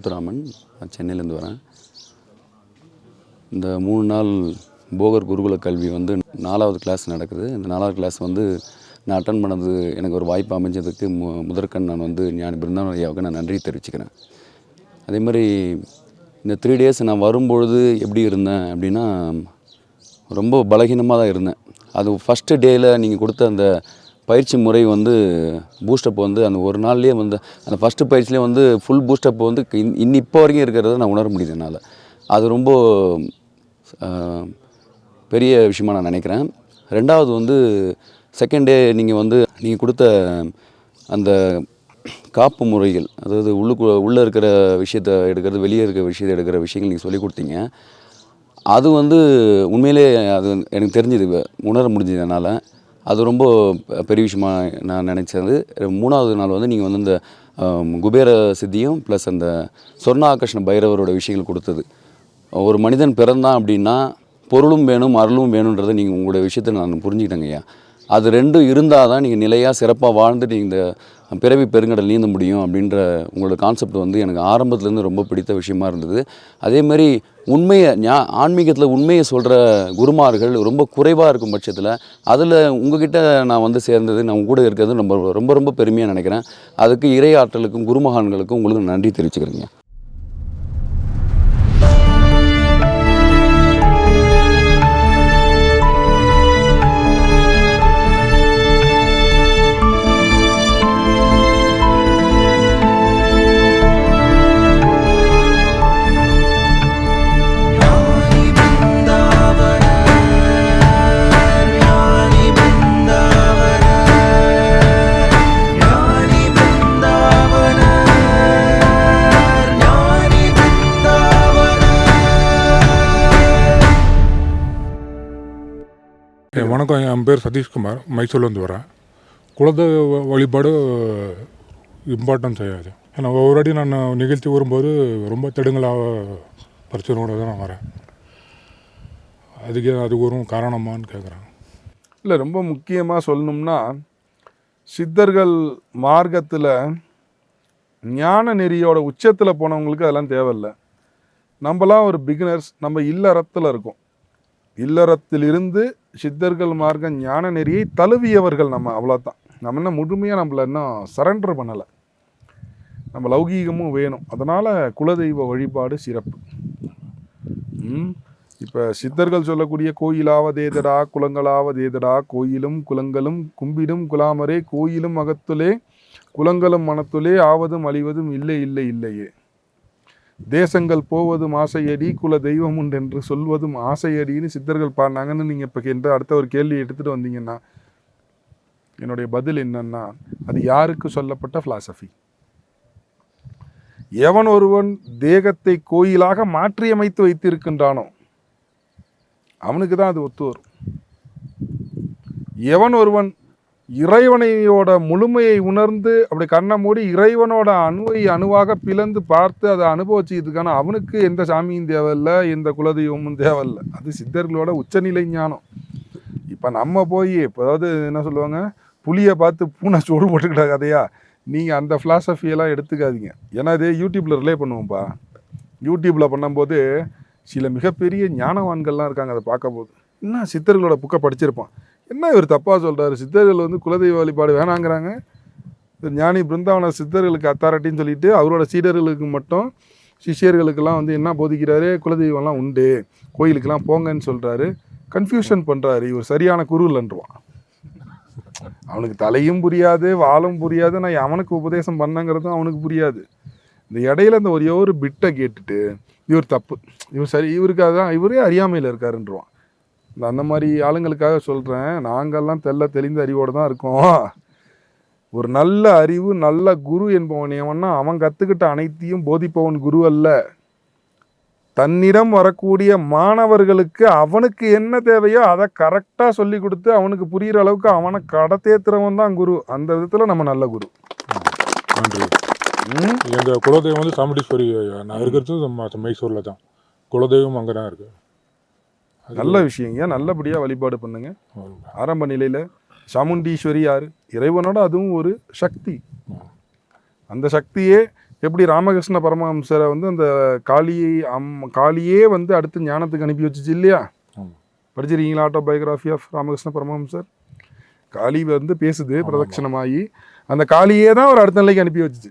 முத்துராமன் நான் சென்னையிலேருந்து வரேன். இந்த மூணு நாள் போகர் குருகுல கல்வி வந்து நாலாவது கிளாஸ் நடக்குது. இந்த நாலாவது கிளாஸ் வந்து நான் அட்டன் பண்ணது எனக்கு ஒரு வாய்ப்பு அமைஞ்சதுக்கு மு முதற்கண் நான் வந்து ஞான பிருந்தாவன் ஐயாவுக்கு நான் நன்றி தெரிவிச்சுக்கிறேன். அதே மாதிரி இந்த த்ரீ டேஸ் நான் வரும்பொழுது எப்படி இருந்தேன் அப்படின்னா ரொம்ப பலகீனமாக தான் இருந்தேன். அது ஃபஸ்ட்டு டேயில் நீங்கள் கொடுத்த அந்த பயிற்சி முறை வந்து பூஸ்டப் வந்து அந்த ஒரு நாள்லேயே வந்து அந்த ஃபஸ்ட்டு பயிற்சியிலே வந்து ஃபுல் பூஸ்டப் வந்து இன் இன்னி இப்போ வரைக்கும் இருக்கிறத நான் உணர முடியுது என்னால். அது ரொம்ப பெரிய விஷயமாக நான் நினைக்கிறேன். ரெண்டாவது வந்து செகண்ட் டே நீங்கள் வந்து நீங்கள் கொடுத்த அந்த காப்பு முறைகள் அதாவது உள்ளுக்கு உள்ளே இருக்கிற விஷயத்தை எடுக்கிறது வெளியே இருக்கிற விஷயத்தை எடுக்கிற விஷயங்கள் நீங்கள் சொல்லி கொடுத்தீங்க. அது வந்து உண்மையிலே அது எனக்கு தெரிஞ்சது உணர முடிஞ்சது என்னால். அது ரொம்ப பெரிய விஷயமா நான் நினச்சது. மூணாவது நாள் வந்து நீங்கள் வந்து இந்த குபேர சித்தியும் ப்ளஸ் அந்த சொர்ணாகர்ஷண பைரவரோட விஷயங்கள் கொடுத்தது. ஒரு மனிதன் பிறந்தான் அப்படின்னா பொருளும் வேணும் அருளும் வேணுன்றதை நீங்கள் உங்களுடைய விஷயத்தை நான் புரிஞ்சுக்கிட்டேங்க ஐயா. அது ரெண்டும் இருந்தால் தான் நீங்கள் நிலையாக சிறப்பாக வாழ்ந்துட்டு இந்த பிறவி பெருங்கடல் நீந்த முடியும் அப்படின்ற உங்களோட கான்செப்ட் வந்து எனக்கு ஆரம்பத்துலேருந்து ரொம்ப பிடித்த விஷயமா இருந்தது. அதே மாதிரி உண்மையை ஞா ஆன்மீகத்தில் உண்மையை சொல்கிற குருமார்கள் ரொம்ப குறைவாக இருக்கும் பட்சத்தில் அதில் உங்ககிட்ட நான் வந்து சேர்ந்தது நான் கூட இருக்கிறது ரொம்ப ரொம்ப ரொம்ப பெருமையாக நினைக்கிறேன். அதுக்கு இறை ஆற்றலுக்கும் குருமகான்களுக்கும் உங்களுக்கு நன்றி தெரிவிச்சுக்கிறேங்க. வணக்கம் என் பேர் சதீஷ்குமார் மைசூர்லேருந்து வரேன் குலதெய்வ வழிபாடு இம்பார்ட்டன்ஸ் ஆகாது ஏன்னா ஒவ்வொரு அடி நான் நிகழ்ச்சி வரும்போது ரொம்ப தெடுங்கலாக பிரச்சனையோடு தான் நான் வரேன். அதுக்கு அதுக்கு ஒரு காரணமான்னு கேட்குறேன் இல்லை ரொம்ப முக்கியமாக சொல்லணும்னா சித்தர்கள் மார்க்கத்தில் ஞான நெறியோட உச்சத்தில் போனவங்களுக்கு அதெல்லாம் தேவையில்லை. நம்மலாம் ஒரு பிகினர்ஸ் நம்ம இல்லறத்தில் இருக்கோம். இல்லறத்திலிருந்து சித்தர்கள் மார்க்க ஞான நெறியை தழுவியவர்கள் நம்ம அவ்வளோதான் நம்ம என்ன முழுமையாக நம்மள இன்னும் சரண்டர் பண்ணலை. நம்ம லௌகீகமும் வேணும். அதனால் குலதெய்வ வழிபாடு சிறப்பு. இப்போ சித்தர்கள் சொல்லக்கூடிய கோயிலாவதேதடா குலங்களாவதேதடா கோயிலும் குலங்களும் கும்பிடும் குலாமரே கோயிலும் அகத்துலே குலங்களும் மனத்துலே ஆவதும் அழிவதும் இல்லை இல்லை இல்லையே. தேசங்கள் போவதும் ஆசையடி குல தெய்வம் உண்டு என்று சொல்வதும் ஆசையடின்னு சித்தர்கள் பாடினாங்கன்னு நீங்கள் இப்போ என்ற அடுத்த ஒரு கேள்வி எடுத்துகிட்டு வந்தீங்கன்னா என்னுடைய பதில் என்னன்னா அது யாருக்கு சொல்லப்பட்ட ஃபிலாசபி எவன் ஒருவன் தேகத்தை கோயிலாக மாற்றியமைத்து வைத்திருக்கின்றானோ அவனுக்கு தான் அது ஒத்து வரும். எவன் ஒருவன் இறைவனையோட முழுமையை உணர்ந்து அப்படி கண்ணை மூடி இறைவனோட அணுவை அணுவாக பிளந்து பார்த்து அதை அனுபவிச்சுக்கிறதுக்கான அவனுக்கு எந்த சாமியும் தேவையில்லை எந்த குலதெய்வமும் தேவையில்லை. அது சித்தர்களோட உச்சநிலை ஞானம். இப்போ நம்ம போய் இப்போ அதாவது என்ன சொல்லுவாங்க? புளியை பார்த்து பூனை சோறு போட்டுக்கிட்ட கதையா? நீங்கள் அந்த ஃபிலாசபியெல்லாம் எடுத்துக்காதீங்க. ஏன்னா இதே யூடியூப்பில் ரிலே பண்ணுவோம்ப்பா. யூடியூப்பில் பண்ணும்போது சில மிகப்பெரிய ஞானவான்கள்லாம் இருக்காங்க அதை பார்க்கும்போது. என்ன சித்தர்களோட புக்கை படிச்சிருப்பான். என்ன இவர் தப்பாக சொல்கிறாரு சித்தர்கள் வந்து குலதெய்வ வழிபாடு வேணாங்கிறாங்க. இவர் ஞானி பிருந்தாவன சித்தர்களுக்கு அத்தாரிட்டின்னு சொல்லிட்டு அவரோட சீடர்களுக்கு மட்டும் சிஷ்யர்களுக்கெல்லாம் வந்து என்ன போதிக்கிறாரு? குலதெய்வம்லாம் உண்டு. கோயிலுக்கெல்லாம் போங்கன்னு சொல்கிறாரு கன்ஃபியூஷன் பண்ணுறாரு இவர் சரியான குரு இல்லைன்றவான். அவனுக்கு தலையும் புரியாது வாலும் புரியாது. நான் அவனுக்கு உபதேசம் பண்ணங்கிறதும் அவனுக்கு புரியாது. இந்த இடையில இந்த ஒரே ஒரு பிட்டை கேட்டுட்டு இவர் தப்பு. இவர் சரி இவருக்காக தான் இவரே அறியாமையில் இருக்காருன்றவான். அந்த மாதிரி ஆளுங்களுக்காக சொல்கிறேன் நாங்கள்லாம் தெல்ல தெளிந்த அறிவோடு தான் இருக்கோம். ஒரு நல்ல அறிவு நல்ல குரு என்பவன் எவன்னா அவன் கற்றுக்கிட்ட அனைத்தையும் போதிப்பவன் குரு அல்ல. தன்னிடம் வரக்கூடிய மாணவர்களுக்கு அவனுக்கு என்ன தேவையோ அதை கரெக்டாக சொல்லி கொடுத்து அவனுக்கு புரிகிற அளவுக்கு அவனை கடத்தேத்துறவன் தான் குரு. அந்த விதத்தில் நம்ம நல்ல குரு. நன்றி? எங்கள் குலதெய்வம் வந்து சாமுண்டீஸ்வரி நான் இருக்கிறது மைசூரில் தான். குலதெய்வம் அங்கே தான் இருக்குது நல்ல விஷயங்க. நல்லபடியாக வழிபாடு பண்ணுங்க. ஆரம்ப நிலையில் சாமுண்டீஸ்வரி யார்? இறைவனோட அதுவும் ஒரு சக்தி. அந்த சக்தியே எப்படி ராமகிருஷ்ண பரமஹம்சரை வந்து அந்த காளியை அம் காளியே வந்து அடுத்து ஞானத்துக்கு அனுப்பி வச்சுச்சு இல்லையா? படிச்சிருக்கீங்களா ஆட்டோபயோகிராஃபி ஆஃப் ராமகிருஷ்ண பரமஹம்சர்? காளி வந்து பேசுது பிரதட்சணமாகி அந்த காளியே தான் ஒரு அடுத்த நிலைக்கு அனுப்பி வச்சுச்சு.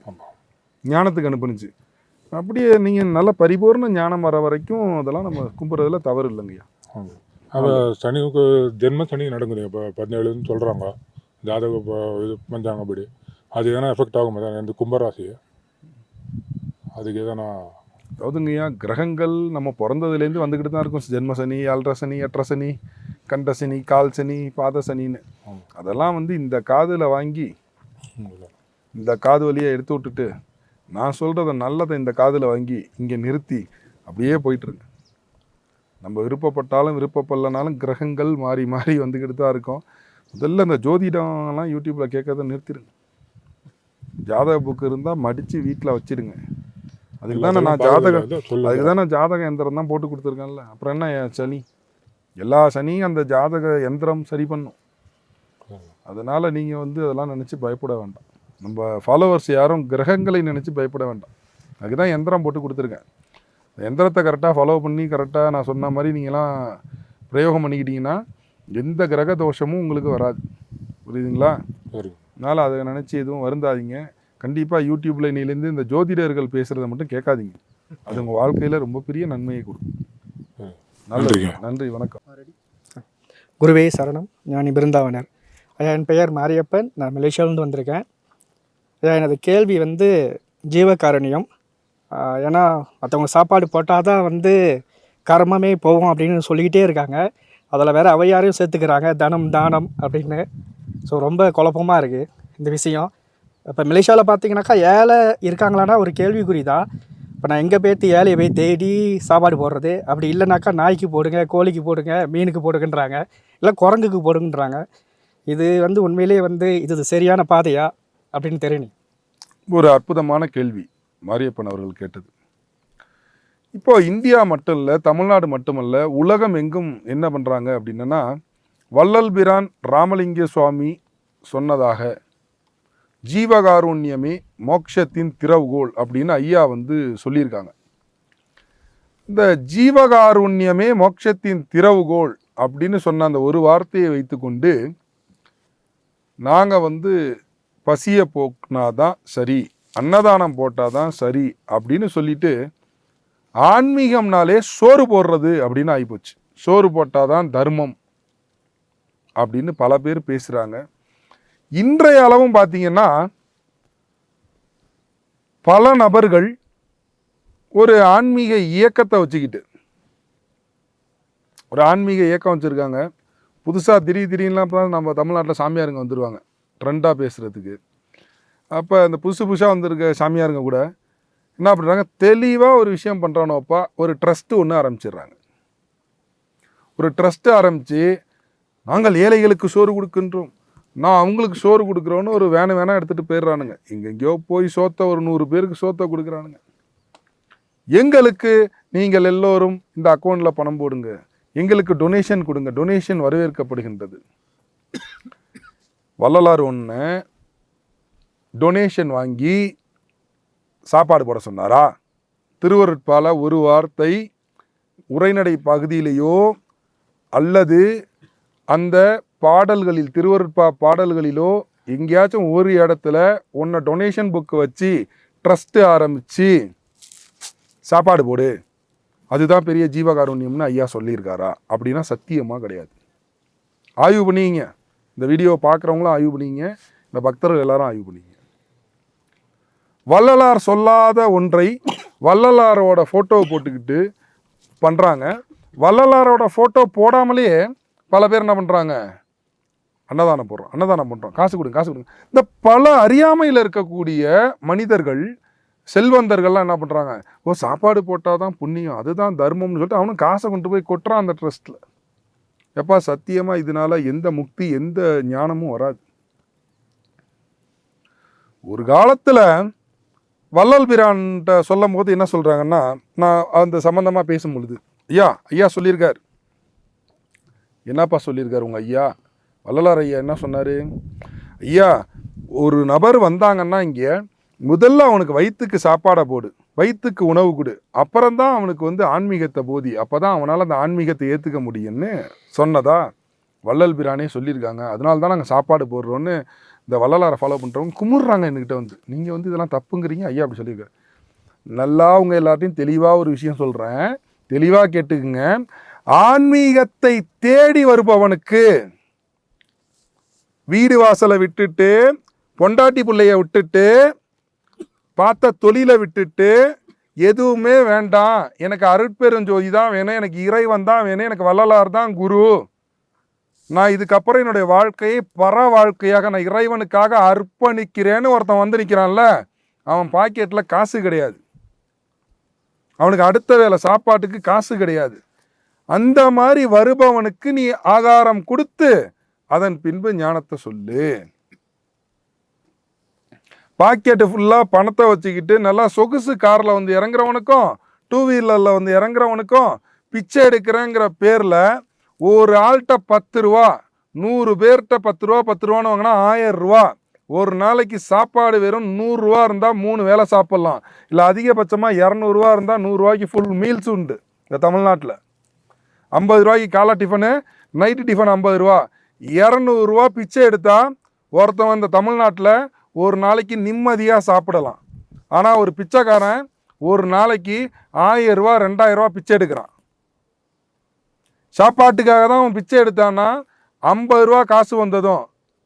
ஞானத்துக்கு அனுப்புனுச்சு. அப்படியே நீங்கள் நல்ல பரிபூர்ண ஞானம் வர வரைக்கும் அதெல்லாம் நம்ம கும்பிட்றதுல தவறு இல்லைங்கய்யா. அப்போ சனிக்கு ஜென்ம சனி நடக்குது இப்போ பதினேழுன்னு சொல்கிறாங்க ஜாதக இது பஞ்சாங்கப்படி. அது எதனா எஃபெக்ட் ஆகும்? இந்த கும்பராசி அதுக்கு எதனா அதாவதுங்கய்யா கிரகங்கள் நம்ம பிறந்ததுலேருந்து வந்துக்கிட்டு தான் இருக்கும். ஜென்ம சனி ஏழரை சனி எட்டரை சனி கண்ட சனி கால் சனி பாத சனின்னு. அதெல்லாம் வந்து இந்த காதில் வாங்கி இந்த காது வழியை எடுத்து விட்டுட்டு நான் சொல்கிறத நல்லதை இந்த காதில் வாங்கி இங்கே நிறுத்தி அப்படியே போயிட்டுருங்க நம்ம விருப்பப்பட்டாலும் விருப்பப்படலனாலும் கிரகங்கள் மாறி மாறி வந்துக்கிட்டு தான் இருக்கும். முதல்ல இந்த ஜோதிடம்லாம் யூடியூப்பில் கேட்கறத நிறுத்திடுங்க. ஜாதக புக்கு இருந்தால் மடித்து வீட்டில் வச்சிடுங்க. அதுக்கு தானே நான் ஜாதக அதுக்கு தான் நான் ஜாதக எந்திரம் தான் போட்டு கொடுத்துருக்கேன்ல. அப்புறம் என்ன என் சனி? எல்லா சனியும் அந்த ஜாதக எந்திரம் சரி பண்ணும். அதனால் நீங்கள் வந்து அதெல்லாம் நினச்சி பயப்பட வேண்டாம். நம்ம ஃபாலோவர்ஸ் யாரும் கிரகங்களை நினச்சி பயப்பட வேண்டாம். அதுக்கு தான் எந்திரம் போட்டு கொடுத்துருக்கேன். எந்திரத்தை கரெக்டாக ஃபாலோ பண்ணி கரெக்டாக நான் சொன்ன மாதிரி நீங்களாம் பிரயோகம் பண்ணிக்கிட்டீங்கன்னா எந்த கிரக தோஷமும் உங்களுக்கு வராது. புரியுதுங்களா? சரி அதனால் அதை நினச்சி எதுவும் வருந்தாதீங்க. கண்டிப்பாக யூடியூப்பில் இன்னிலேருந்து இந்த ஜோதிடர்கள் பேசுகிறத மட்டும் கேட்காதீங்க. அது உங்கள் வாழ்க்கையில் ரொம்ப பெரிய நன்மையை கொடுக்கும். நன்றிங்க. நன்றி வணக்கம். குருவே சரணம். ஞானி பிருந்தாவனர். ஐயா என் பெயர் மாரியப்பன். நான் மலேசியாவிலேருந்து வந்திருக்கேன். ஐயா எனது கேள்வி வந்து ஜீவகாருண்யம். ஏன்னா மற்றவங்க சாப்பாடு போட்டால் தான் வந்து கர்மமே போகும் அப்படின்னு சொல்லிக்கிட்டே இருக்காங்க. அதில் வேறு அவையாரையும் சேர்த்துக்கிறாங்க. தனம் தானம் அப்படின்னு. ஸோ ரொம்ப குழப்பமாக இருக்குது இந்த விஷயம். இப்போ மலேசியாவில் பார்த்தீங்கன்னாக்கா ஏழை இருக்காங்களான்னா ஒரு கேள்விக்குறி தான் இப்போ நான் எங்கே பேர்த்து ஏழையை போய் தேடி சாப்பாடு போடுறது? அப்படி இல்லைனாக்கா நாய்க்கு போடுங்க கோழிக்கு போடுங்க மீனுக்கு போடுங்கன்றாங்க. இல்லை குரங்குக்கு போடுங்கன்றாங்க. இது வந்து உண்மையிலேயே வந்து இது சரியான பாதையா அப்படின்னு தெரியணும் ஒரு அற்புதமான கேள்வி. மாரியப்பன் அவர்கள் கேட்டது. இப்போ இந்தியா மட்டும் இல்லை தமிழ்நாடு மட்டுமல்ல உலகம் எங்கும் என்ன பண்ணுறாங்க அப்படின்னா வள்ளல் பிரான் ராமலிங்க சுவாமி சொன்னதாக ஜீவகாருண்யமே மோட்சத்தின் திறவுகோல் அப்படின்னு ஐயா வந்து சொல்லியிருக்காங்க. இந்த ஜீவகாருண்யமே மோட்சத்தின் திறவுகோல் அப்படின்னு சொன்ன அந்த ஒரு வார்த்தையை வைத்துக்கொண்டு நாங்கள் வந்து பசியை போக்குனாதான் சரி அன்னதானம் போட்டால் தான் சரி அப்படின்னு சொல்லிட்டு ஆன்மீகம்னாலே சோறு போடுறது அப்படின்னு ஆகிப்போச்சு சோறு போட்டால் தான் தர்மம் அப்படின்னு பல பேர் பேசுகிறாங்க இன்றைய அளவும் பார்த்தீங்கன்னா பல நபர்கள் ஒரு ஆன்மீக இயக்கத்தை வச்சுக்கிட்டு ஒரு ஆன்மீக இயக்கம் வச்சுருக்காங்க. புதுசாக திடீர் திடீர்லாம் நம்ம தமிழ்நாட்டில் சாமியாருங்க வந்துடுவாங்க ட்ரெண்டாக பேசுகிறதுக்கு அப்போ இந்த புதுசு புதுசாக வந்திருக்க சாமியாருங்க கூட என்ன பண்ணுறாங்க தெளிவாக ஒரு விஷயம் பண்ணுறானோப்பா ஒரு ட்ரஸ்ட்டு ஒன்று ஆரம்பிச்சிடுறாங்க. ஒரு ட்ரஸ்ட்டு ஆரம்பித்து நாங்கள் ஏழைகளுக்கு சோறு கொடுக்கின்றோம். நான் அவங்களுக்கு சோறு கொடுக்குறோன்னு ஒரு வேனை வேணாம் எடுத்துகிட்டு போயிடுறானுங்க. எங்கெங்கேயோ போய் சோத்த ஒரு நூறு பேருக்கு சோத்த கொடுக்குறானுங்க. எங்களுக்கு நீங்கள் எல்லோரும் இந்த அக்கௌண்ட்டில் பணம் போடுங்க. எங்களுக்கு டொனேஷன் கொடுங்க. டொனேஷன் வரவேற்கப்படுகின்றது. வள்ளலார் ஒன்று டொனேஷன் வாங்கி சாப்பாடு போட சொன்னாரா? திருவருட்பால ஒரு வார்த்தை உரைநடை பகுதியிலேயோ அல்லது அந்த பாடல்களில் திருவருட்பா பாடல்களிலோ எங்கேயாச்சும் ஒரு இடத்துல உன்னை டொனேஷன் புக்கு வச்சு ட்ரஸ்ட்டு ஆரம்பித்து சாப்பாடு போடு. அதுதான் பெரிய ஜீவகாருண்யம்னு ஐயா சொல்லியிருக்காரா? அப்படின்னா சத்தியமாக கிடையாது. ஆய்வு பண்ணிங்க இந்த வீடியோ பார்க்குறவங்களும் ஆய்வு பண்ணிங்க இந்த பக்தர்கள் எல்லாரும் ஆய்வு பண்ணிங்க வள்ளலார் சொல்லாத ஒன்றை வள்ளலாரோட ஃபோட்டோவை போட்டுக்கிட்டு பண்ணுறாங்க வள்ளலாரோட ஃபோட்டோ போடாமலேயே பல பேர் என்ன பண்ணுறாங்க அன்னதானம் போடுறோம் அன்னதானம் பண்ணுறோம் காசு கொடுங்க காசு கொடுங்க. இந்த பல அறியாமையில் இருக்கக்கூடிய மனிதர்கள் செல்வந்தர்கள்லாம் என்ன பண்ணுறாங்க ஓ சாப்பாடு போட்டால் தான் புண்ணியம் அதுதான் தர்மம்னு சொல்லிட்டு அவனும் காசை கொண்டு போய் கொட்டுறான் அந்த ட்ரஸ்ட்டில் எப்பா சத்தியமாக இதனால எந்த முக்தி எந்த ஞானமும் வராது. ஒரு காலத்தில் வள்ளல் பிரான்கிட்ட சொல்லும் போது என்ன சொல்கிறாங்கன்னா நான் அந்த சம்மந்தமாக பேசும் பொழுது ஐயா ஐயா சொல்லியிருக்கார். என்னப்பா சொல்லியிருக்கார் உங்கள் ஐயா? வள்ளலார் ஐயா என்ன சொன்னார்? ஐயா ஒரு நபர் வந்தாங்கன்னா இங்கே முதல்ல அவனுக்கு வயிற்றுக்கு சாப்பாடை போடு வயிற்றுக்கு உணவு கொடு. அப்புறம்தான் அவனுக்கு வந்து ஆன்மீகத்தை போதி. அப்போ தான் அவனால் அந்த ஆன்மீகத்தை ஏற்றுக்க முடியும்னு சொன்னதா வள்ளல் பிரானே சொல்லியிருக்காங்க. அதனால தான் நாங்கள் சாப்பாடு போடுறோன்னு இந்த வள்ளலாரை ஃபாலோ பண்ணுறவங்க குமுறுறாங்க என்கிட்ட வந்து. நீங்கள் வந்து இதெல்லாம் தப்புங்கிறீங்க ஐயா அப்படி சொல்லியிருக்காரு. நல்லா அவங்க எல்லார்ட்டையும் தெளிவாக ஒரு விஷயம் சொல்கிறேன் தெளிவாக கேட்டுக்குங்க. ஆன்மீகத்தை தேடி வருபவனுக்கு வீடு வாசலை விட்டுட்டு பொண்டாட்டி பிள்ளைய விட்டுட்டு பார்த்த தொழிலை விட்டுட்டு எதுவுமே வேண்டாம். எனக்கு அருட்பெருஞ்சோதி தான் வேணும் எனக்கு இறைவன் தான் வேணும் எனக்கு வள்ளலார் தான் குரு. நான் இதுக்கப்புறம் என்னுடைய வாழ்க்கையை பர வாழ்க்கையாக நான் இறைவனுக்காக அர்ப்பணிக்கிறேன்னு ஒருத்தன் வந்து நிற்கிறான்ல அவன் பாக்கெட்டில் காசு கிடையாது. அவனுக்கு அடுத்த வேலை சாப்பாட்டுக்கு காசு கிடையாது. அந்த மாதிரி வருபவனுக்கு நீ ஆகாரம் கொடுத்து அதன் பின்பு ஞானத்தை சொல்லு. பாக்கெட்டு ஃபுல்லாக பணத்தை வச்சுக்கிட்டு நல்லா சொகுசு காரில் வந்து இறங்குறவனுக்கும் டூ வீலரில் வந்து இறங்குறவனுக்கும் பிச்சை எடுக்கிறேங்கிற பேரில் ஒரு ஆள்கிட்ட பத்து ரூபா நூறு பேர்கிட்ட பத்து ரூபா பத்து ரூபான்னு வாங்கினா ஆயிரம் ரூபா. ஒரு நாளைக்கு சாப்பாடு வெறும் நூறுரூவா இருந்தால் மூணு வேளை சாப்பிட்லாம். இல்லை அதிகபட்சமாக இரநூறுவா இருந்தால் நூறுரூவாய்க்கு ஃபுல் மீல்ஸ் உண்டு இந்த தமிழ்நாட்டில். ஐம்பது ரூபாய்க்கு காலை டிஃபனு நைட்டு டிஃபன் ஐம்பது ரூபா. இரநூறுவா பிச்சை எடுத்தால் ஒருத்தன் இந்த தமிழ்நாட்டில் ஒரு நாளைக்கு நிம்மதியாக சாப்பிடலாம். ஆனால் ஒரு பிச்சைக்காரன் ஒரு நாளைக்கு ஆயிரம் ரூபா ரெண்டாயிரம் ரூபா பிச்சை எடுக்கிறான். சாப்பாட்டுக்காக தான் அவன் பிச்சை எடுத்தான்னா ஐம்பது ரூபா காசு வந்ததும்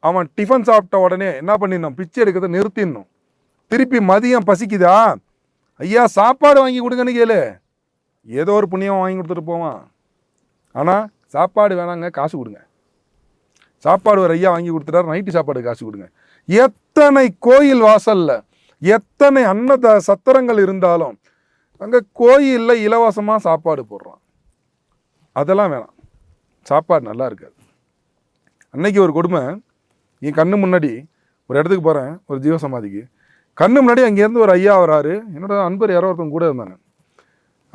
அவன் டிஃபன் சாப்பிட்ட உடனே என்ன பண்ணிடணும்? பிச்சை எடுக்கிறத நிறுத்திடணும். திருப்பி மதியம் பசிக்குதா? ஐயா சாப்பாடு வாங்கி கொடுங்கன்னு கேளு. ஏதோ ஒரு புண்ணியம் வாங்கி கொடுத்துட்டு போவான். ஆனால் சாப்பாடு வேணாங்க காசு கொடுங்க. சாப்பாடு ஒரு ஐயா வாங்கி கொடுத்துட்டாரு நைட்டு சாப்பாடு காசு கொடுங்க. எத்தனை கோயில் வாசலில் எத்தனை அன்னத சத்திரங்கள் இருந்தாலும் அங்கே கோயிலில் இலவசமாக சாப்பாடு போடுறான். அதெல்லாம் வேணாம். சாப்பாடு நல்லா இருக்காது. அன்னைக்கு ஒரு கொடுமை என் கண்ணு முன்னாடி ஒரு இடத்துக்கு போகிறேன் ஒரு ஜீவசமாதிக்கு கண்ணு முன்னாடி அங்கேருந்து ஒரு ஐயா வராரு. என்னோட அன்பர் யாரோ ஒருத்தவங்க கூட இருந்தாங்க.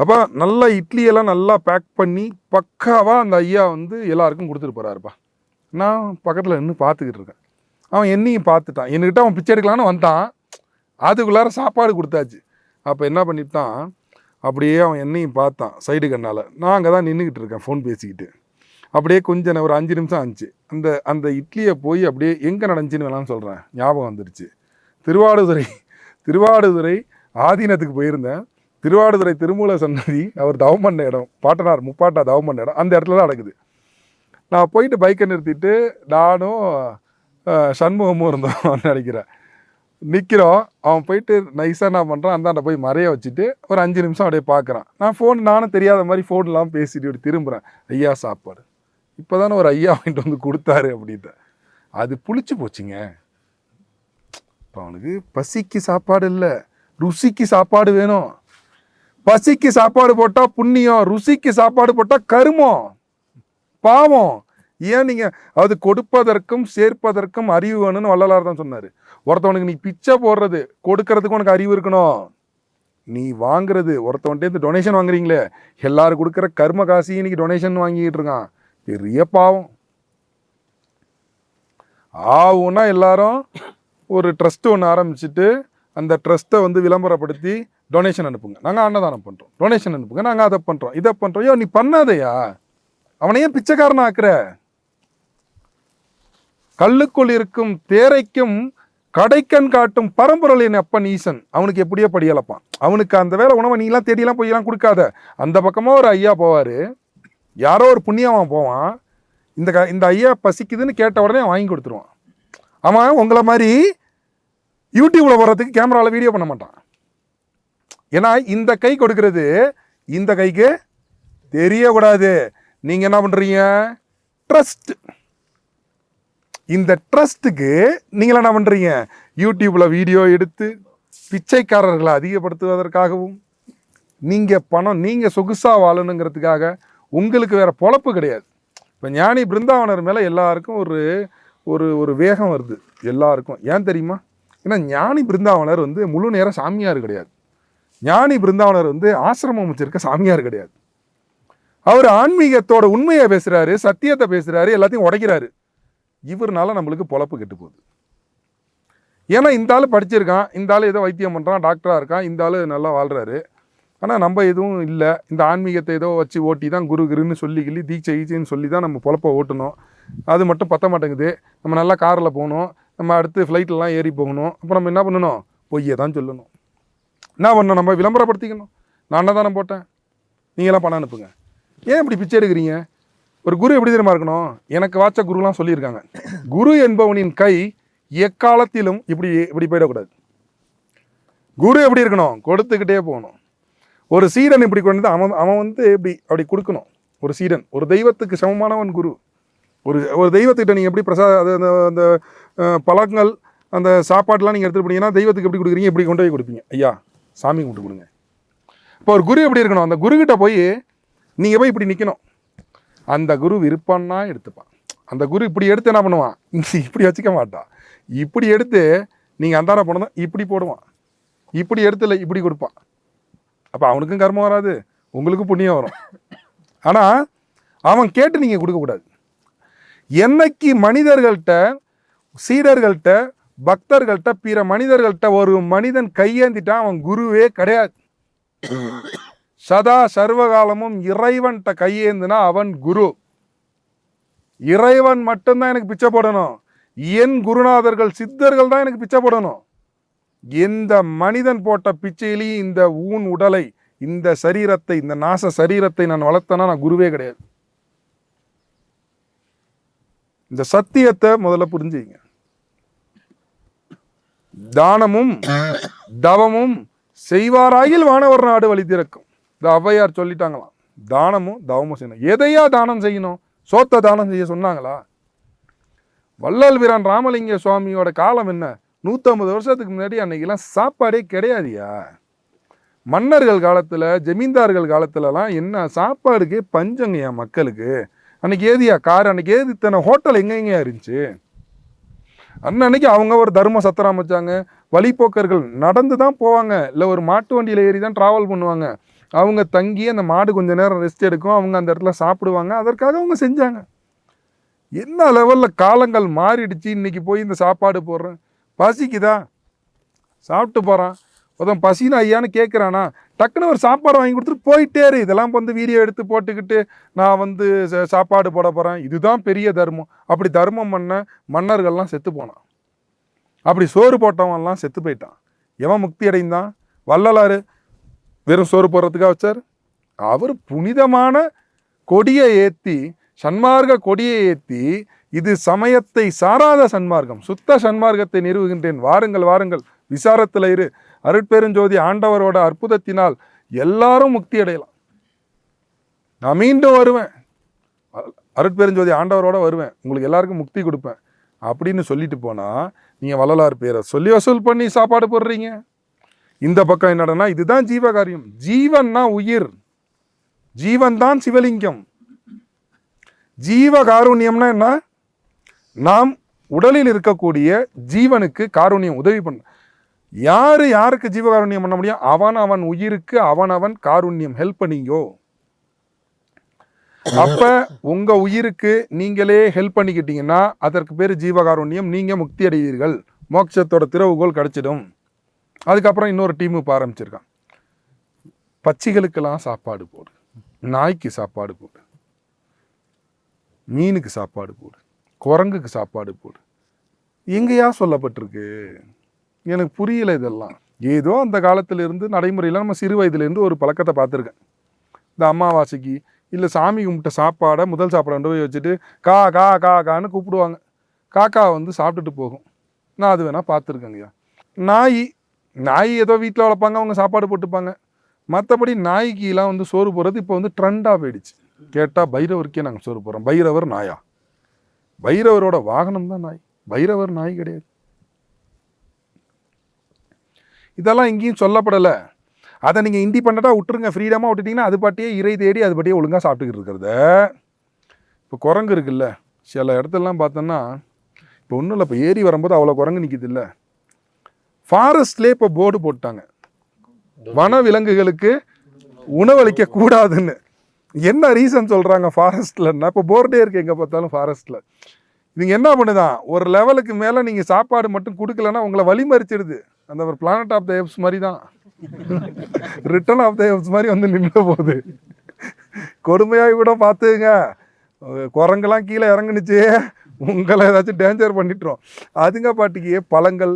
அப்போ நல்லா இட்லியெல்லாம் நல்லா பேக் பண்ணி பக்காவாக அந்த ஐயா வந்து எல்லாருக்கும் கொடுத்துட்டு போகிறாருப்பா நான் பக்கத்தில் நின்று பார்த்துக்கிட்டு இருக்கேன். அவன் என்னையும் பார்த்துட்டான். என்கிட்ட அவன் பிச்சை எடுக்கலான்னு வந்தான். அதுக்குள்ளார சாப்பாடு கொடுத்தாச்சு. அப்போ என்ன பண்ணிட்டான்? அப்படியே அவன் என்னையும் பார்த்தான் சைடு கண்ணால். நான் அங்கே தான் நின்றுக்கிட்டு இருக்கேன் ஃபோன் பேசிக்கிட்டு. அப்படியே கொஞ்ச நேரம் ஒரு அஞ்சு நிமிஷம் ஆச்சு. அந்த அந்த இட்லியை போய் அப்படியே எங்கே நடந்துச்சுன்னு வேணாம்னு சொல்கிறேன் ஞாபகம் வந்துருச்சு. திருவாடுதுறை திருவாடுதுறை ஆதீனத்துக்கு போயிருந்தேன். திருவாடுதுறை திருமூல சன்னதி அவர் தவம் பண்ண இடம் பாட்டனார் முப்பாட்டா தவம் பண்ண இடம் அந்த இடத்துல தான் நடக்குது. நான் போயிட்டு பைக்கை நிறுத்திட்டு நானும் சண்முகமும் இருந்தோம் நினைக்கிறேன். நிற்கிறோம் அவன் போயிட்டு நைஸாக என்ன பண்ணுறான் அந்தாண்ட போய் மறைய வச்சுட்டு ஒரு அஞ்சு நிமிஷம் அப்படியே பார்க்குறான். நான் ஃபோன் நானும் தெரியாத மாதிரி ஃபோன்லாம் பேசிட்டு இப்படி திரும்புகிறேன் ஐயா சாப்பாடு. இப்போ தானே ஒரு ஐயா வாங்கிட்டு வந்து கொடுத்தாரு அப்படின்ட்டு. அது புளிச்சு போச்சுங்க. இப்போ அவனுக்கு பசிக்கு சாப்பாடு இல்லை. ருசிக்கு சாப்பாடு வேணும். பசிக்கு சாப்பாடு போட்டால் புண்ணியம் ருசிக்கு சாப்பாடு போட்டால் கருமம் பாவம். ஏன் நீங்கள் அது கொடுப்பதற்கும் சேர்ப்பதற்கும் அறிவு வேணும்னு வள்ளலார் தான் சொன்னார். ஒருத்தவனுக்கு நீ பிச்சை போடுறது கொடுக்கறதுக்கு உனக்கு அறிவு இருக்கணும். நீ வாங்குறது ஒருத்தவன்ட்டேருந்து டொனேஷன் வாங்குறீங்களே எல்லாரும் கொடுக்குற கர்ம காசையும் இன்னைக்கு டொனேஷன் வாங்கிக்கிட்டு இருக்கான். பெரிய பாவம். ஆவுன்னா எல்லாரும் ஒரு ட்ரஸ்ட் ஒன்று ஆரம்பிச்சுட்டு அந்த ட்ரஸ்ட்டை வந்து விளம்பரப்படுத்தி டொனேஷன் அனுப்புங்க. நாங்கள் அன்னதானம் பண்ணுறோம் டொனேஷன் அனுப்புங்க. நாங்கள் அதை பண்ணுறோம் இதை பண்ணுறோம் ஐயோ நீ பண்ணாதயா? அவனையும் ஏன் பிச்சைக்காரன் ஆக்குற கல்லுக்குள் இருக்கும் தேரைக்கும் கடைக்கண் காட்டும் பரம்பொருளின் அப்பன் ஈசன். அவனுக்கு எப்படியோ படியலப்பான். அவனுக்கு அந்த வேலை உணவை நீலாம் தேடிலாம் போயெல்லாம் கொடுக்காத. அந்த பக்கமாக ஒரு ஐயா போவார். யாரோ ஒரு புண்ணியவன் போவான். இந்த க இந்த ஐயா பசிக்குதுன்னு கேட்ட உடனே வாங்கி கொடுத்துருவான். அவன் உங்களை மாதிரி யூடியூப்பில் போகிறதுக்கு கேமராவில் வீடியோ பண்ண மாட்டான். ஏன்னா இந்த கை கொடுக்கறது இந்த கைக்கு தெரியக்கூடாது. நீங்கள் என்ன பண்ணுறீங்க ட்ரஸ்ட் இந்த ட்ரஸ்ட்டுக்கு நீங்கள் என்ன பண்ணுறீங்க யூடியூப்பில் வீடியோ எடுத்து பிச்சைக்காரர்களை அதிகப்படுத்துவதற்காகவும் நீங்கள் பணம் நீங்கள் சொகுசாக வாழணுங்கிறதுக்காக உங்களுக்கு வேறு பொழப்பு கிடையாது. இப்போ ஞானி பிருந்தாவனர் மேலே எல்லாருக்கும் ஒரு ஒரு ஒரு வேகம் வருது. எல்லாருக்கும். ஏன் தெரியுமா? ஏன்னா ஞானி பிருந்தாவனர் வந்து முழு நேரம் சாமியார் கிடையாது. ஞானி பிருந்தாவனர் வந்து ஆசிரமம் அமைச்சிருக்க சாமியார் கிடையாது. அவர் ஆன்மீகத்தோட உண்மையை பேசுகிறாரு சத்தியத்தை பேசுகிறாரு எல்லாத்தையும் உடைக்கிறாரு. இவர்னால நம்மளுக்கு பொழப்பு கெட்டு போகுது. ஏன்னா இந்த ஆள் படிச்சிருக்கான் இந்த ஆள் ஏதோ வைத்தியம் பண்ணுறான் டாக்டராக இருக்கான் இந்த ஆள் நல்லா வாழ்கிறாரு ஆனால் நம்ம எதுவும் இல்லை. இந்த ஆன்மீகத்தை ஏதோ வச்சு ஓட்டி தான் குரு குருன்னு சொல்லி கிள்ளி தீட்சை ஈச்சைன்னு சொல்லி தான் நம்ம பொழப்ப ஓட்டணும். அது மட்டும் பத்த மாட்டேங்குது. நம்ம நல்லா காரில் போகணும். நம்ம அடுத்து ஃப்ளைட்லலாம் ஏறி போகணும். அப்போ நம்ம என்ன பண்ணணும்? பொய்யை தான் சொல்லணும். என்ன பண்ணணும்? நம்ம விளம்பரப்படுத்திக்கணும். நான் தானே போட்டேன்? நீங்களாம் பணம் அனுப்புங்க. ஏன் இப்படி பிச்சை எடுக்கிறீங்க? ஒரு குரு எப்படி தெரியுமா இருக்கணும்? எனக்கு வாச்ச குருலாம் சொல்லியிருக்காங்க. குரு என்பவனின் கை எக்காலத்திலும் இப்படி இப்படி போயிடக்கூடாது. குரு எப்படி இருக்கணும்? கொடுத்துக்கிட்டே போகணும். ஒரு சீடன் இப்படி கொண்டு வந்து அவன் அவன் வந்து இப்படி அப்படி கொடுக்கணும். ஒரு சீடன். ஒரு தெய்வத்துக்கு சமமானவன் குரு. ஒரு ஒரு தெய்வத்துக்கிட்ட நீங்கள் எப்படி பிரசாத அது அந்த அந்த பழங்கள் அந்த சாப்பாடெலாம் நீங்கள் எடுத்துகிட்டு போனீங்கன்னா தெய்வத்துக்கு எப்படி கொடுக்குறீங்க? இப்படி கொண்டு போய் கொடுப்பீங்க. ஐயா சாமி கும்பிட்டு கொடுங்க. இப்போ ஒரு குரு எப்படி இருக்கணும்? அந்த குருக்கிட்ட போய் நீங்கள் போய் இப்படி நிற்கணும் அந்த குரு விருப்பம்னா எடுத்துப்பான். அந்த குரு இப்படி எடுத்து என்ன பண்ணுவான்? இப்படி வச்சுக்க மாட்டான். இப்படி எடுத்து நீங்கள் அந்தாரம் போனதும் இப்படி போடுவான். இப்படி எடுத்துல இப்படி கொடுப்பான். அப்போ அவனுக்கும் கர்மம் வராது உங்களுக்கும் புண்ணியம் வரும். ஆனால் அவன் கேட்டு நீங்கள் கொடுக்கக்கூடாது என்னைக்கு மனிதர்கள்ட்ட சீடர்கள்ட்ட பக்தர்கள்ட்ட பிற மனிதர்கள்ட்ட ஒரு மனிதன் கையேந்திட்டான் அவன் குருவே கிடையாது. சதா சர்வகாலமும் இறைவன்கிட்ட கையேந்துனா அவன் குரு. இறைவன் மட்டும்தான் எனக்கு பிச்சை போடணும். என் குருநாதர்கள் சித்தர்கள் தான் எனக்கு பிச்சை போடணும். எந்த மனிதன் போட்ட பிச்சையிலையும் இந்த ஊன் உடலை இந்த சரீரத்தை இந்த நாச சரீரத்தை நான் வளர்த்தேன்னா நான் குருவே கிடையாது. இந்த சத்தியத்தை முதல்ல புரிஞ்சுங்க. தானமும் தவமும் செய்வாராயில் வானவர் நாடு வழி திறக்கும். இந்த ஔவையார் சொல்லிட்டாங்களாம் தானமும் தவமும் செய்யணும். எதையா தானம் செய்யணும்? சோத்த தானம் செய்ய சொன்னாங்களா? வள்ளல் வீரன் ராமலிங்க சுவாமியோட காலம் என்ன? நூற்றம்பது வருஷத்துக்கு முன்னாடி அன்னைக்கெல்லாம் சாப்பாடே கிடையாதியா? மன்னர்கள் காலத்தில் ஜமீன்தார்கள் காலத்துலலாம் என்ன சாப்பாடுக்கு பஞ்சங்கய்யா மக்களுக்கு? அன்னைக்கு ஏதியா கார் அன்னைக்கு ஏது இத்தனை ஹோட்டல் எங்கெங்கயா இருந்துச்சு? அன்னன்னைக்கு அவங்க ஒரு தர்ம சத்திரம் அமைச்சாங்க. வழிப்போக்கர்கள் நடந்து தான் போவாங்க. இல்லை ஒரு மாட்டு வண்டியில் ஏறி தான் ட்ராவல் பண்ணுவாங்க. அவங்க தங்கி அந்த மாடு கொஞ்சம் நேரம் ரெஸ்ட் எடுக்கும். அவங்க அந்த இடத்துல சாப்பிடுவாங்க. அதற்காக அவங்க செஞ்சாங்க. என்ன லெவலில் காலங்கள் மாறிடுச்சு. இன்றைக்கி போய் இந்த சாப்பாடு போடுறேன். பசிக்குதா? சாப்பிட்டு போகிறான் ஒருத்தன் பசினா ஐயான்னு கேட்குறானா டக்குன்னு ஒரு சாப்பாடு வாங்கி கொடுத்துட்டு போயிட்டே இரு. இதெல்லாம் வந்து வீடியோ எடுத்து போட்டுக்கிட்டு நான் வந்து ச- சாப்பாடு போட போகிறேன் இதுதான் பெரிய தர்மம். அப்படி தர்மம் பண்ண மன்னர்கள்லாம் செத்து போனான். அப்படி சோறு போட்டவன்லாம் செத்து போயிட்டான். எவன் முக்தி அடைந்தான்? வள்ளலாறு வெறும் சோறு போடுறதுக்காக வச்சார்? அவர் புனிதமான கொடியை ஏற்றி சன்மார்க்க கொடியை ஏற்றி இது சமயத்தை சாராத சன்மார்க்கம் சுத்த சன்மார்க்கத்தை நிறுவுகின்றேன். வாருங்கள் வாருங்கள். விசாரத்தில் இரு. அருட்பெருஞ்சோதி ஆண்டவரோட அற்புதத்தினால் எல்லாரும் முக்தி அடையலாம். நான் மீண்டும் வருவேன். அருட்பெருஞ்சோதி ஆண்டவரோட வருவேன். உங்களுக்கு எல்லாருக்கும் முக்தி கொடுப்பேன். அப்படின்னு சொல்லிட்டு போனால் நீங்கள் வள்ளலார் பேரை சொல்லி வசூல் பண்ணி சாப்பாடு போடுறீங்க. இந்த பக்கம் என்னடனா இதுதான் ஜீவகாரியம். ஜீவன்னா உயிர். ஜீவன் தான் சிவலிங்கம். ஜீவகாருண்யம்னா என்ன? நாம் உடலில் இருக்கக்கூடிய ஜீவனுக்கு காருண்யம் உதவி பண்ண. யார் யாருக்கு ஜீவகாருண்யம் பண்ண முடியும்? அவன் அவன் உயிருக்கு அவன் அவன் காருண்யம். ஹெல்ப் பண்ணிங்கோ. அப்ப உங்க உயிருக்கு நீங்களே ஹெல்ப் பண்ணிக்கிட்டீங்கன்னா அதற்கு பேர் ஜீவகாருண்யம். நீங்க முக்தி அடைவீர்கள். மோட்சத்தோட திறவுகோல் கிடைச்சிடும். அதுக்கப்புறம் இன்னொரு டீம் இப்போ ஆரம்பிச்சிருக்கான். பச்சிகளுக்கெல்லாம் சாப்பாடு போடு. நாய்க்கு சாப்பாடு போடு. மீனுக்கு சாப்பாடு போடு. குரங்குக்கு சாப்பாடு போடு. எங்கேயா சொல்லப்பட்டிருக்கு? எனக்கு புரியல இதெல்லாம். ஏதோ அந்த காலத்திலேருந்து நடைமுறையில் நம்ம சிறு வயதுலேருந்து ஒரு பழக்கத்தை பார்த்துருக்கேன். இந்த அமாவாசைக்கு இல்லை சாமி கும்பிட்ட சாப்பாடை முதல் சாப்பாடை கொண்டு போய் வச்சுட்டு கா கா கா கான்னு கூப்பிடுவாங்க. காக்கா வந்து சாப்பிட்டுட்டு போகும். நான் அது வேணால் பார்த்துருக்கேங்கய்யா. நாய் நாய் ஏதோ வீட்டில் வளர்ப்பாங்க அவங்க சாப்பாடு போட்டுப்பாங்க. மற்றபடி நாய்க்கெலாம் வந்து சோறு போடுறது இப்போ வந்து ட்ரெண்டாக போயிடுச்சு. கேட்டால் பைரவருக்கே நாங்கள் சோறு போடுறோம். பைரவர் நாயா? பைரவரோட வாகனம் தான் நாய். பைரவர் நாய் கிடையாது. இதெல்லாம் எங்கேயும் சொல்லப்படலை. அதை நீங்கள் இண்டிபெண்ட்டாக விட்டுருங்க. ஃப்ரீடமாக விட்டுட்டீங்கன்னா அது பாட்டியே இறை தேடி அது பாட்டியே ஒழுங்காக சாப்பிட்டுக்கிட்டு இருக்கிறத. இப்போ குரங்கு இருக்குல்ல. சில இடத்துலலாம் பார்த்தோன்னா இப்போ ஒன்றும் இல்லை. இப்போ ஏறி வரும்போது அவ்வளோ குரங்கு நிற்கிது இல்லை ஃபாரஸ்ட்லேயே இப்போ போர்டு போட்டாங்க. வன விலங்குகளுக்கு உணவளிக்க கூடாதுன்னு. என்ன ரீசன் சொல்கிறாங்க ஃபாரஸ்ட்லன்னா இப்போ போர்டே இருக்குது எங்கே பார்த்தாலும் ஃபாரஸ்ட்டில் இதுங்க என்ன பண்ணுதான் ஒரு லெவலுக்கு மேலே நீங்கள் சாப்பாடு மட்டும் கொடுக்கலன்னா உங்களை வழிமறிச்சிடுது. அந்த ஒரு பிளானட் ஆஃப் த எப்ஸ் மாதிரி தான் ரிட்டர்ன் ஆஃப் த எப்ஸ் மாதிரி வந்து நின்று போகுது. கொடுமையாக கூட பார்த்துங்க. குரங்கெல்லாம் கீழே இறங்குனுச்சு. உங்களை ஏதாச்சும் டேஞ்சர் பண்ணிட்டுரும் அதுங்க பாட்டுக்கே பழங்கள்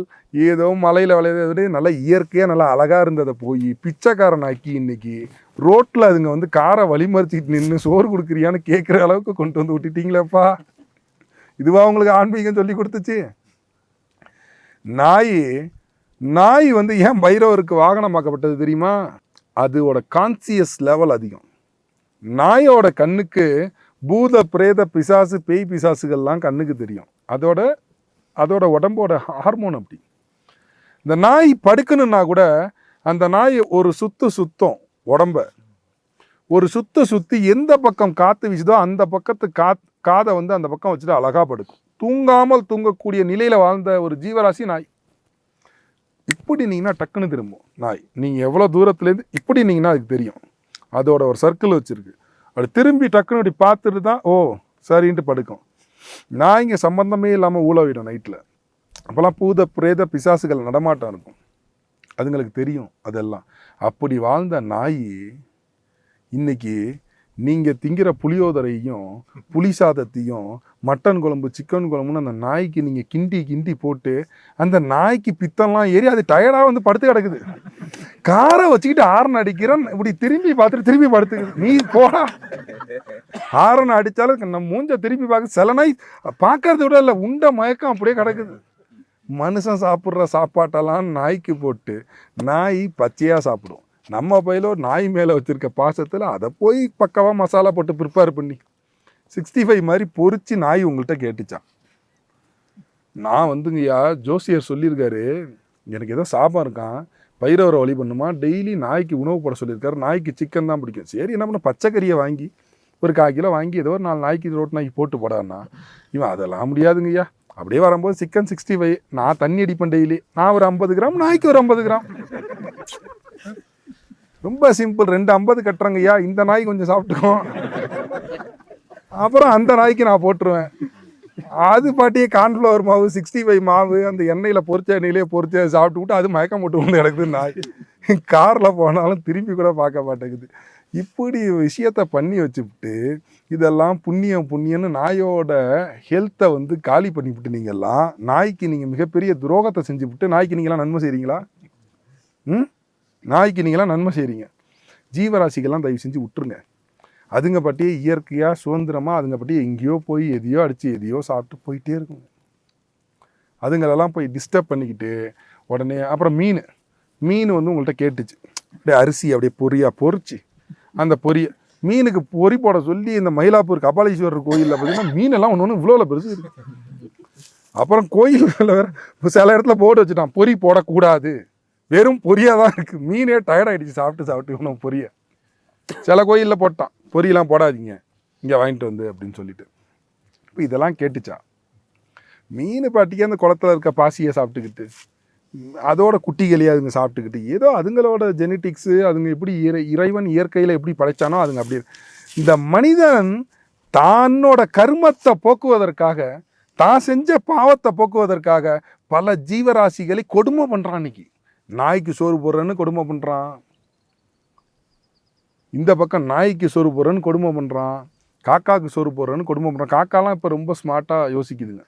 ஏதோ மலையில் விளையாத விட நல்லா இயற்கையாக நல்லா அழகாக இருந்ததை போய் பிச்சைக்காரனாக்கி இன்னைக்கு ரோட்டில் அதுங்க வந்து காரை வழிமறிச்சிட்டு நின்று சோறு கொடுக்குறியான்னு கேட்குற அளவுக்கு கொண்டு வந்து விட்டுட்டீங்களேப்பா. இதுவா உங்களுக்கு ஆன்மீகம் சொல்லி கொடுத்துச்சு? நாய் நாய் வந்து ஏன் பைரவருக்கு வாகனமாக்கப்பட்டது தெரியுமா? அதோட கான்சியஸ் லெவல் அதிகம். நாயோட கண்ணுக்கு பூத பிரேத பிசாசு பேய் பிசாசுகள்லாம் கண்ணுக்கு தெரியும். அதோட அதோட உடம்போட ஹார்மோன் அப்படி. இந்த நாய் படுக்கணுன்னா கூட அந்த நாய் ஒரு சுத்து சுத்தம் உடம்ப. ஒரு சுத்து சுத்தி எந்த பக்கம் காற்று வீசுதோ அந்த பக்கத்து காத் காதை வந்து அந்த பக்கம் வச்சுட்டு அழகா படுக்கும். தூங்காமல் தூங்கக்கூடிய நிலையில் வாழ்ந்த ஒரு ஜீவராசி நாய். இப்படி நீங்கன்னா டக்குன்னு திரும்பும் நாய். நீங்கள் எவ்வளோ தூரத்துலேருந்து இப்படி நீங்கன்னா அதுக்கு தெரியும். அதோட ஒரு சர்க்கிள் வச்சுருக்கு. அப்படி திரும்பி டக்குன்னு அப்படி பார்த்துட்டு தான் ஓ சரின்ட்டு படுக்கும். நாய்ங்க சம்மந்தமே இல்லாமல் ஊழவிடும் நைட்டில் அப்போல்லாம் பூத பிரேத பிசாசுகள் நடமாட்டம் இருக்கும். அதுங்களுக்கு தெரியும் அதெல்லாம். அப்படி வாழ்ந்த நாய் இன்னைக்கு நீங்கள் திங்கிற புளியோதரையும் புளி சாதத்தையும் மட்டன் குழம்பு சிக்கன் குழம்புன்னு அந்த நாய்க்கு நீங்கள் கிண்டி கிண்டி போட்டு அந்த நாய்க்கு பித்தம்லாம் ஏறி அது டயர்டாக வந்து படுத்து கிடக்குது. காரை வச்சுக்கிட்டு ஹாரன் அடிக்கிறேன். இப்படி திரும்பி பார்த்துட்டு திரும்பி படுத்துக்குது நீ போடா. ஹாரன் அடித்தாலும் நம்ம மூஞ்ச திரும்பி பார்க்க சில நாய் பார்க்கறத விட இல்லை உண்ட மயக்கம் அப்படியே கிடக்குது. மனுஷன் சாப்பிட்ற சாப்பாட்டெல்லாம் நாய்க்கு போட்டு நாய் பச்சையாக சாப்பிடும். நம்ம பையில ஒரு நாய் மேலே வச்சிருக்க பாசத்தில் அதை போய் பக்கவாக மசாலா போட்டு ப்ரிப்பேர் பண்ணி சிக்ஸ்டி ஃபைவ் மாதிரி பொறிச்சு நாய் உங்கள்கிட்ட கேட்டுச்சான் நான் வந்துங்கய்யா ஜோசியர் சொல்லியிருக்காரு எனக்கு ஏதோ சாபம் இருக்கான் பைரவரை வழி பண்ணுமா? டெய்லி நாய்க்கு உணவு போட சொல்லியிருக்காரு. நாய்க்கு சிக்கன் தான் பிடிக்கும். சரி என்ன பண்ண? பச்சைக்கறியை வாங்கி ஒரு கால் கிலோ வாங்கி ஏதோ ஒரு நாலு நாய்க்கு ரோட்டு நாய்க்கு போட்டு போடான்னா இவன் அதெல்லாம் முடியாதுங்கய்யா. அப்படியே வரும்போது சிக்கன் சிக்ஸ்டி ஃபைவ் நான் தண்ணி அடிப்பேன் டெய்லி. நான் ஒரு ஐம்பது கிராம் நாய்க்கு ஒரு ஐம்பது கிராம். ரொம்ப சிம்பிள் ரெண்டு ஐம்பது கட்டுறங்கய்யா. இந்த நாய் கொஞ்சம் சாப்பிட்டுக்கும். அப்புறம் அந்த நாய்க்கு நான் போட்டுருவேன். அது பாட்டியே கார்ன்ஃப்ளவர் மாவு சிக்ஸ்டி ஃபைவ் மாவு அந்த எண்ணெயில் பொறிச்ச எண்ணெயிலே பொரிச்சு அதை சாப்பிட்டு விட்டு அது மயக்கம் போட்டு கொண்டு கிடக்குது நாய். காரில் போனாலும் திரும்பி கூட பார்க்க மாட்டேங்குது. இப்படி விஷயத்த பண்ணி வச்சுவிட்டு இதெல்லாம் புண்ணியம் புண்ணியம்னு நாயோட ஹெல்த்தை வந்து காலி பண்ணிவிட்டு நீங்கள்லாம் நாய்க்கு நீங்கள் மிகப்பெரிய துரோகத்தை செஞ்சுவிட்டு நாய்க்கு நீங்களாம் நன்மை செய்கிறீங்களா ம்? நாய்க்கு நீங்களாம் நன்மை செய்கிறீங்க ஜீவராசிகள்லாம் தயவு செஞ்சு விட்டுருங்க. அதுங்க பட்டியே இயற்கையாக சுதந்திரமாக அதுங்க பட்டியே எங்கேயோ போய் எதையோ அடித்து எதையோ சாப்பிட்டு போயிட்டே இருக்குங்க. அதுங்களெல்லாம் போய் டிஸ்டர்ப் பண்ணிக்கிட்டு உடனே அப்புறம் மீன். மீன் வந்து உங்கள்கிட்ட கேட்டுச்சு. அப்படியே அரிசி அப்படியே பொரியாக பொரிச்சு. அந்த பொரிய மீனுக்கு பொறி போட சொல்லி இந்த மயிலாப்பூர் கபாலீஸ்வரர் கோயிலில் பார்த்தீங்கன்னா மீனெல்லாம் ஒன்று ஒன்று இவ்வளோ பெருசு இருக்கு. அப்புறம் கோயில்களில் வேறு சில இடத்துல போட்டு வச்சுட்டான். பொறி போடக்கூடாது. வெறும் பொரியாக தான் இருக்குது மீனே டயர்டாகிடுச்சு சாப்பிட்டு சாப்பிட்டு இவனும் பொரிய. சில கோயிலில் போட்டான். பொரியெல்லாம் போடாதீங்க. இங்கே வாங்கிட்டு வந்து அப்படின்னு சொல்லிட்டு. இப்போ இதெல்லாம் கேட்டுச்சா? மீன் பாட்டிக்கு அந்த குளத்துல இருக்க பாசியை சாப்பிட்டுக்கிட்டு அதோட குட்டிகளையே அதுங்க சாப்பிட்டுக்கிட்டு ஏதோ அதுங்களோட ஜெனட்டிக்ஸு அதுங்க எப்படி இறை இறைவன் இயற்கையில் எப்படி படைச்சானோ அதுங்க அப்படி இந்த மனிதன் தன்னோட கர்மத்தை போக்குவதற்காக தான் செஞ்ச பாவத்தை போக்குவதற்காக பல ஜீவராசிகளை கொடுமை பண்ணுறான் இன்னைக்கு. நாய்க்கு சோறு போடுறேன்னு கொடுமை பண்ணுறான் இந்த பக்கம் நாய்க்கு சோறு போடுறேன்னு கொடுமை பண்ணுறான் காக்காவுக்கு சோறு போடுறேன்னு கொடுமை பண்ணுறான் காக்காலாம் இப்போ ரொம்ப ஸ்மார்ட்டாக யோசிக்குதுங்க.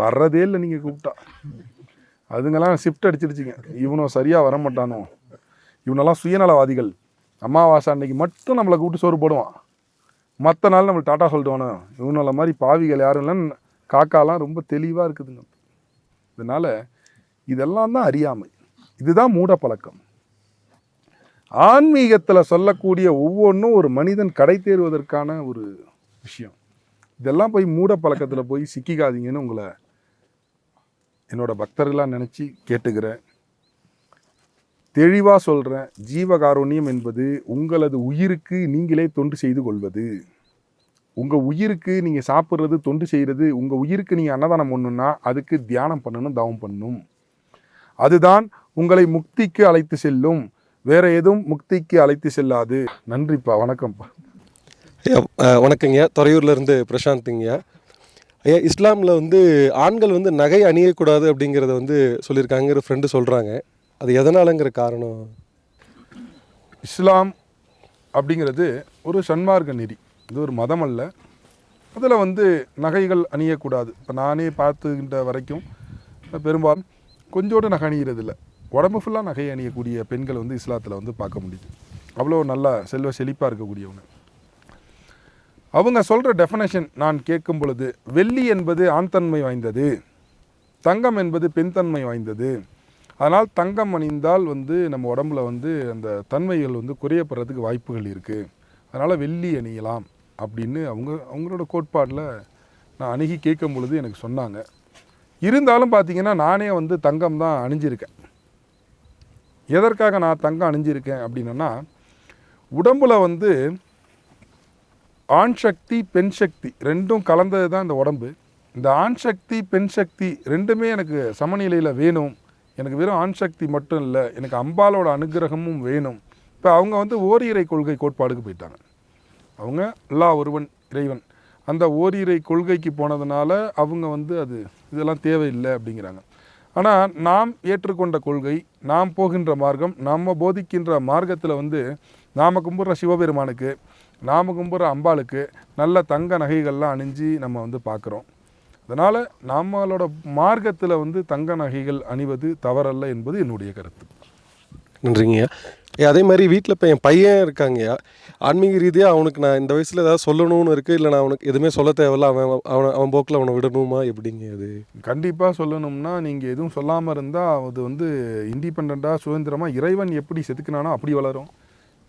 வர்றதே இல்லை நீங்கள் கூப்பிட்டா. அதுங்கெல்லாம் ஷிஃப்ட் அடிச்சிருச்சிங்க. இவனும் சரியாக வர மாட்டானோ இவனெல்லாம் சுயநலவாதிகள். அமாவாசை அன்னைக்கு மட்டும் நம்மளை கூப்பிட்டு சோறு போடுவான். மற்ற நாள் நம்மளுக்கு டாட்டா சொல்லிட்டுவானோ இவனோட மாதிரி பாவிகள் யாரும் இல்லைன்னு காக்காலாம் ரொம்ப தெளிவாக இருக்குதுங்க. இதனால் இதெல்லாம் தான் அறியாமை. இதுதான் மூட பழக்கம் ஆன்மீகத்தில் சொல்லக்கூடிய ஒவ்வொன்றும் ஒரு மனிதன் கடை தேர்வதற்கான ஒரு விஷயம். இதெல்லாம் போய் மூட பழக்கத்தில் போய் சிக்கிக்காதீங்கன்னு உங்களை என்னோட பக்தர்களாக நினச்சி கேட்டுக்கிறேன். தெளிவாக சொல்கிறேன் ஜீவகாருண்யம் என்பது உங்களது உயிருக்கு நீங்களே தொண்டு செய்து கொள்வது. உங்கள் உயிருக்கு நீங்கள் சாப்பிட்றது தொண்டு செய்கிறது உங்கள் உயிருக்கு நீங்கள் அன்னதானம் பண்ணணும்னா அதுக்கு தியானம் பண்ணணும் தவம் பண்ணணும். அதுதான் உங்களை முக்திக்கு அழைத்து செல்லும். வேற எதுவும் முக்திக்கு அழைத்து செல்லாது. நன்றிப்பா வணக்கம்ப்பா. ஐயா, அஹ், வணக்கங்க துறையூர்லேருந்து பிரசாந்த்ங்க ஐயா இஸ்லாமில் வந்து ஆண்கள் வந்து நகை அணியக்கூடாது அப்படிங்கிறத வந்து சொல்லியிருக்காங்கிற ஃப்ரெண்டு சொல்கிறாங்க அது எதனாலங்கிற காரணம்? இஸ்லாம் அப்படிங்கிறது ஒரு சன்மார்க்க நெறி இது ஒரு மதம் அல்ல. அதில் வந்து நகைகள் அணியக்கூடாது. இப்போ நானே பார்த்துக்கின்ற வரைக்கும் பெரும்பாலும் கொஞ்சோடு நகை அணிகிறது இல்லை உடம்பு ஃபுல்லாக நகை அணியக்கூடிய பெண்கள் வந்து இஸ்லாத்தில் வந்து பார்க்க முடியுது. அவ்வளோ நல்லா செல்வ செழிப்பாக இருக்கக்கூடியவங்க. அவங்க சொல்கிற டெஃபனேஷன் நான் கேட்கும் பொழுது வெள்ளி என்பது ஆண்தன்மை வாய்ந்தது தங்கம் என்பது பெண்தன்மை வாய்ந்தது. அதனால் தங்கம் அணிந்தால் வந்து நம்ம உடம்புல வந்து அந்த தன்மைகள் வந்து குறையப்படுறதுக்கு வாய்ப்புகள் இருக்குது அதனால் வெள்ளி அணியலாம் அப்படின்னு அவங்க அவங்களோட கோட்பாட்டில் நான் அணுகி கேட்கும் பொழுது எனக்கு சொன்னாங்க. இருந்தாலும் பார்த்தீங்கன்னா நானே வந்து தங்கம் தான் அணிஞ்சிருக்கேன். எதற்காக நான் தங்கம் அணிஞ்சிருக்கேன் அப்படின்னா உடம்பில் வந்து ஆண் சக்தி பெண் சக்தி ரெண்டும் கலந்தது தான் இந்த உடம்பு. இந்த ஆண் சக்தி பெண் சக்தி ரெண்டுமே எனக்கு சமநிலையில் வேணும். எனக்கு வெறும் ஆண் சக்தி மட்டும் இல்லை எனக்கு அம்பாலோட அனுகிரகமும் வேணும். இப்போ அவங்க வந்து ஓரிரை கொள்கை கோட்பாடுக்கு போயிட்டாங்க. அவங்க எல்லா ஒருவன் இறைவன். அந்த ஓரிரை கொள்கைக்கு போனதுனால அவங்க வந்து அது இதெல்லாம் தேவையில்லை அப்படிங்கிறாங்க. ஆனால் நாம் ஏற்றுக்கொண்ட கொள்கை நாம் போகின்ற மார்க்கம் நம்ம போதிக்கின்ற மார்க்கத்தில் வந்து நாம் கும்பிட்ற சிவபெருமானுக்கு நாம் கும்பிட்ற அம்பாளுக்கு நல்ல தங்க நகைகள்லாம் அணிஞ்சு நம்ம வந்து பார்க்குறோம் அதனால் நம்மளோட மார்க்கத்தில் வந்து தங்க நகைகள் அணிவது தவறல்ல என்பது என்னுடைய கருத்து. நன்றிங்கய்யா. அதே மாதிரி வீட்டில் இப்போ என் பையன் இருக்காங்கய்யா ஆன்மீக ரீதியாக அவனுக்கு நான் இந்த வயசில் ஏதாவது சொல்லணும்னு இருக்குது இல்லை நான் அவனுக்கு எதுவுமே சொல்ல தேவையில்ல. அவன் அவன் அவன் போக்கில் அவனை விடணுமா? எப்படிங்க அது கண்டிப்பாக சொல்லணும்னா நீங்கள் எதுவும் சொல்லாமல் இருந்தால் அது வந்து இண்டிபெண்ட்டாக சுதந்திரமாக இறைவன் எப்படி செதுக்கினானோ அப்படி வளரும்.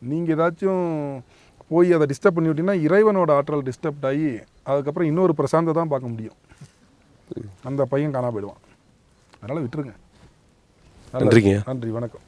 நீங்கள் ஏதாச்சும் போய் அதை டிஸ்டர்ப் பண்ணி விட்டீங்கன்னா இறைவனோட ஆற்றல் டிஸ்டர்ப் ஆகி அதுக்கப்புறம் இன்னொரு பிரசாந்தை தான் பார்க்க முடியும். அந்த பையன் காணா போயிடுவான். அதனால் விட்டுருங்க. நன்றிங்க. நன்றி. வணக்கம்.